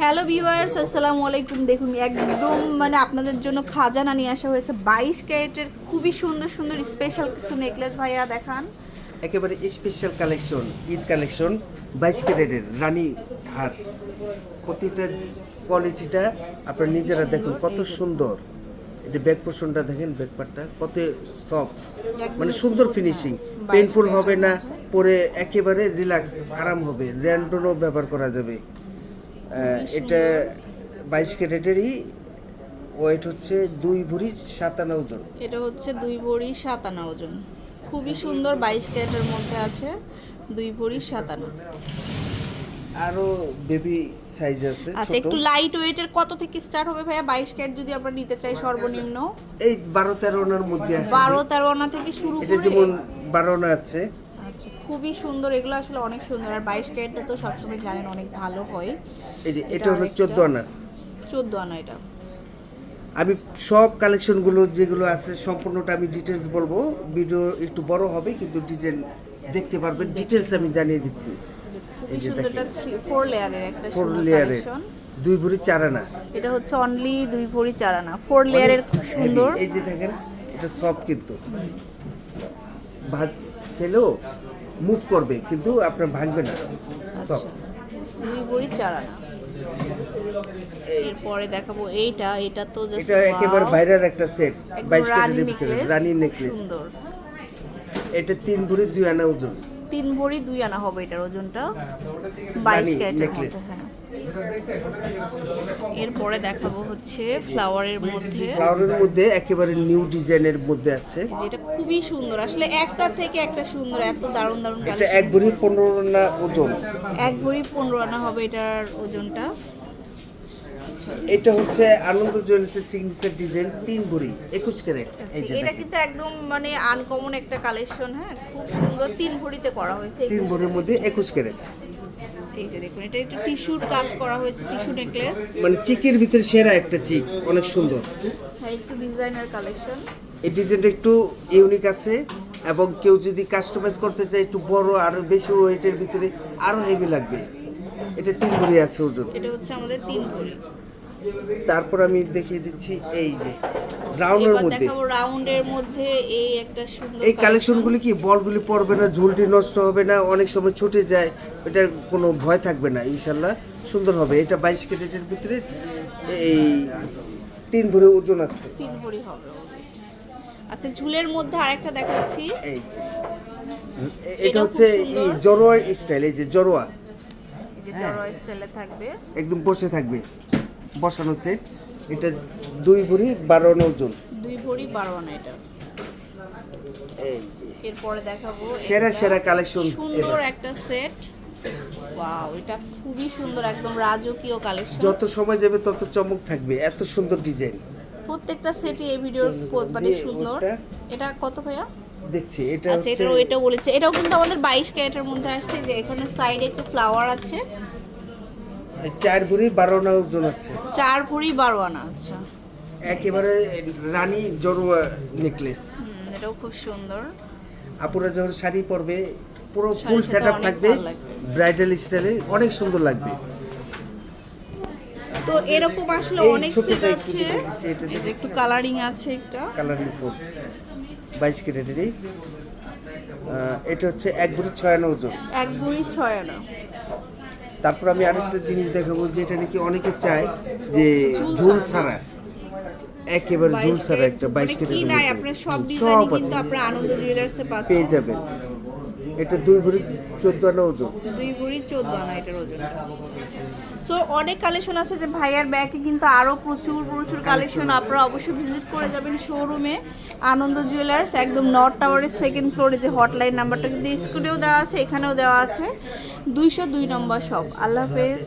Hello viewers আসসালামু আলাইকুম। দেখুন একদম মানে আপনাদের জন্য খাজানা নিয়ে আসা হয়েছে। বাইশ ক্যারেটের খুবই সুন্দর সুন্দর স্পেশাল কিছু নেকলেস ভাইয়া দেখান। একেবারে স্পেশাল কালেকশন ঈদ কালেকশন বাইশ ক্যারেটের রানী হার। প্রতিটা কোয়ালিটিটা আপনারা নিজেরা দেখুন কত সুন্দর। এটা ব্যাক পোর্শনটা দেখেন ব্যাক পার্টটা কত সফট মানে সুন্দর ফিনিশিং হ্যাঁ। পেনফুল হবে না পরে একেবারে রিল্যাক্স আরাম হবে। র্যান্ডনও ব্যবহার করা যাবে। এটা বাইশ ক্যারেটেরই ওয়েট হচ্ছে দুই ভরি সাতান্ন ওজন। এটা হচ্ছে দুই ভরি সাতানা ওজন। খুবই সুন্দর বাইশ ক্যারেটের মধ্যে আছে দুই ভরি সাতানা আরও বেবি সাইজ আছে আচ্ছা একটু লাইট ওয়েটের কত থেকে স্টার্ট হবে ভাইয়া? বাইশ ক্যারেট যদি আমরা নিতে চাই সর্বনিম্ন। এই বারো তেরো আনার মধ্যে আসবে। বারো তেরো আনা থেকে শুরু এটা করে যেমন বারো আনা আছে আচ্ছা খুবই সুন্দর এগুলো আসলে অনেক সুন্দর। আর বাইশ ক্যারেটটা তো সবসময় জানেন অনেক ভালো হয়। এই যে এটা এটা হলো। চোদ্দ আনা। চোদ্দ আনা এটা। আমি সব কালেকশনগুলো যেগুলো আছে সম্পূর্ণটা আমি ডিটেলস বলব। ভিডিও একটু বড় হবে কিন্তু ডিজাইন দেখতে পারবেন। ডিটেলস আমি জানিয়ে দিচ্ছি। খুবই সুন্দরটা থ্রি ফোর লেয়ারের একটা ফোর সুন্দর লেয়ারের দুই ভরি চার আনা। এটা হচ্ছে অনলি দুই ভরি চার আনা। ফোর লেয়ারের খুব সুন্দর। এই যে দেখেন এটা সব কিন্তু। ভাজ খেলেও মুভ করবে কিন্তু আপনার ভাঙবে না। সব। আচ্ছা দুই চারা এরপরে দেখাবো এইটা এটা তো জাস্ট এটা একেবারে বাইরের একটা সেট রানী নেকলেস সুন্দর। এটা তিন ভরি দুই আনা ওজন। তিন ভরি দুই আনা হবে এটার ওজনটা। বাইশ ক্যারেট ক্যারেটের। হ্যাঁ। এরপরে দেখাবো হচ্ছে ফ্লাওয়ারের মধ্যে। ফ্লাওয়ারের মধ্যে একেবারে নিউ ডিজাইনের মধ্যে আছে। যেটা খুবই সুন্দর। আসলে একটা থেকে একটা সুন্দর এত দারুণ দারুণ এটা এক ভরি পনেরো আনা ওজন। এক ভরি পনেরো আনা হবে এটার ওজনটা। আচ্ছা এটা হচ্ছে আনন্দ জুয়েলার্সের সিগনেচার ডিজাইন তিন ভরি একুশ ক্যারেট। এই যে এটা কিন্তু একদম মানে আনকমন একটা কালেকশন হ্যাঁ? খুব সুন্দর তিন ভরিতে করা হয়েছে তিন ভরির মধ্যে একুশ ক্যারেট। এই যে দেখুন এটা একটু টিস্যুর কাজ করা হয়েছে টিস্যু নেকলেস মানে চিকের ভিতরে সেরা একটা চিক অনেক সুন্দর। হ্যাঁ একটু ডিজাইনার কালেকশন এই ডিজাইনটা একটু ইউনিক আছে এবং কেউ যদি কাস্টমাইজ করতে চায় একটু বড় আরও বেশি ওয়েটের ভিতরে আরও হেভি লাগবে। এটা তিন ভরি আছে ওজন এটা হচ্ছে আমাদের তিন ভরি তারপর আমি দেখিয়ে দিচ্ছি এই যে রাউন্ডের মধ্যে। দেখাবো রাউন্ডের মধ্যে এই একটা সুন্দর এই কালেকশনগুলি কি বলগুলি পড়বে না ঝুলটি নষ্ট হবে না অনেক সময় ছুটে যায় এটা কোনো ভয় থাকবে না ইনশাল্লাহ সুন্দর হবে। এটা বাইশ ক্যারেটের ভিতরে এই তিন ভরি ওজন আছে। তিন ভরি হবে আচ্ছা ঝুলের মধ্যে আরেকটা দেখাচ্ছি। এই যে। এটা হচ্ছে এই জরোয়া স্টাইল এই যে জরোয়া। এই যে। জড়ো স্টাইলে থাকবে। একদম বসে থাকবে। বসানো সেট এটা দুই ভরি বারো আনা ওজন দুই ভরি বারো আনা এটা। এই যে। এরপরে দেখাবো সেরা সেরা কালেকশন সুন্দর একটা সেট ওয়াও এটা খুবই সুন্দর একদম রাজকীয় কালেকশন যত সময় যাবে তত চমক থাকবে। এত সুন্দর ডিজাইন প্রত্যেকটা সেটই এই ভিডিওর মানে সুন্দর। এটা কত ভাইয়া? দেখছি এটা আচ্ছা এটাও এটাও বলেছে। এটাও কিন্তু আমাদের বাইশ ক্যারেটের মধ্যে আসছে। যে এখানে সাইডে একটু ফ্লাওয়ার আছে। চার ভরি বারো আনা ওজন আছে। চার ভরি বারো আনা আচ্ছা। একেবারে রানী জরুয়া নেকলেস হুম, এটাও খুব সুন্দর। আপুরা যখন শাড়ি পরবে পুরো ফুল সেট অনেক থাকবে ভালো লাগবে। ব্রাইডাল স্টাইলে অনেক সুন্দর লাগবে। তো এরকম আসলে এই অনেক ছোটটা সেট একটু আছে। এটা এই যে একটু কালারিং আছে একটা। কালারিং ফুল বাইশ ক্যারেটেরই এটা হচ্ছে এক ভরি ছয় আনা ওজন। এক ভরি ছয় আনা। তারপর আমি আরেকটা জিনিস দেখাবো যেটা নাকি অনেকে চায় যে ঝুল ছাড়া। একেবারে ঝুল ছাড়া একটা বাইশ মানে কি ক্যারেটের নাই? মধ্যে। আপনার সব আছে। কিন্তু আপনার আনন্দ জুয়েলার্সে পেয়ে যাবেন। এটা দুই ভরি চোদ্দ আনা ওজন। দুই ভরি চোদ্দ আনা এটার ওজন। সো অনেক কালেকশন আছে যে ভাইয়ার ব্যাগে কিন্তু আরও প্রচুর প্রচুর কালেকশন আপনারা অবশ্যই ভিজিট করে যাবেন শোরুমে আনন্দ জুয়েলার্স, একদম নর্থ টাওয়ারের সেকেন্ড ফ্লোরে যে হটলাইন নাম্বারটা কিন্তু স্কুলেও দেওয়া আছে, এখানেও দেওয়া আছে। দুইশো দুই নম্বর সব আল্লাহ হাফেজ।